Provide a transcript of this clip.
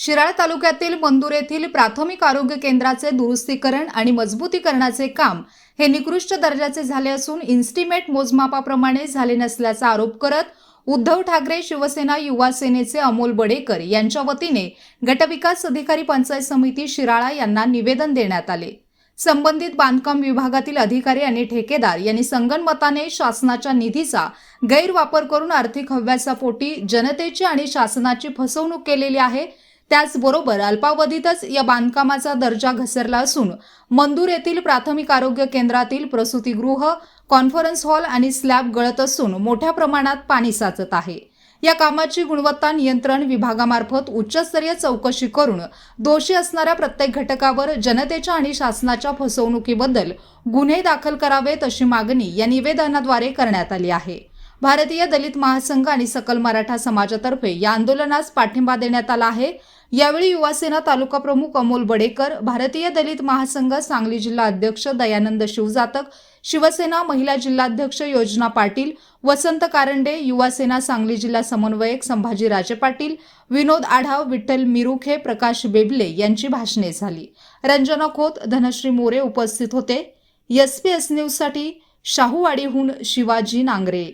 शिराळ तालुक्यातील मंदूर येथील प्राथमिक आरोग्य केंद्राचे दुरुस्तीकरण आणि मजबूतीकरणाचे काम हे निकृष्ट दर्जाचे झाले असून इन्स्टिमेट मोजमापाप्रमाणे झाले नसल्याचा आरोप करत उद्धव ठाकरे शिवसेना युवा सेनेचे अमोल बडेकर यांच्या वतीने गटविकास अधिकारी पंचायत समिती शिराळा यांना निवेदन देण्यात आले. संबंधित बांधकाम विभागातील अधिकारी आणि ठेकेदार यांनी संगनमताने शासनाच्या निधीचा गैरवापर करून आर्थिक हव्यासा पोटी जनतेची आणि शासनाची फसवणूक केलेली आहे त्याचबरोबर अल्पावधीतच या बांधकामाचा दर्जा घसरला असून मंदूर येथील प्राथमिक आरोग्य केंद्रातील प्रसूतीगृह कॉन्फरन्स हॉल आणि स्लॅब गळत असून मोठ्या प्रमाणात पाणी साचत आहे. या कामाची गुणवत्ता नियंत्रण विभागामार्फत उच्चस्तरीय चौकशी करून दोषी असणाऱ्या प्रत्येक घटकावर जनतेच्या आणि शासनाच्या फसवणुकीबद्दल गुन्हे दाखल करावेत अशी मागणी या निवेदनाद्वारे करण्यात आली आहे. भारतीय दलित महासंघ आणि सकल मराठा समाजातर्फे या आंदोलनास पाठिंबा देण्यात आला आहे. यावेळी युवासेना तालुका प्रमुख अमोल बडेकर भारतीय दलित महासंघ सांगली जिल्हा अध्यक्ष दयानंद शिवजातक शिवसेना महिला जिल्हाध्यक्ष योजना पाटील वसंत कारंडे युवासेना सांगली जिल्हा समन्वयक संभाजी राजे पाटील विनोद आढाव विठ्ठल मिरुखे प्रकाश बेबले यांची भाषणे झाली. रंजना खोत धनश्री मोरे उपस्थित होते. एस पी एस न्यूजसाठी शाहूवाडीहून शिवाजी नांगरे.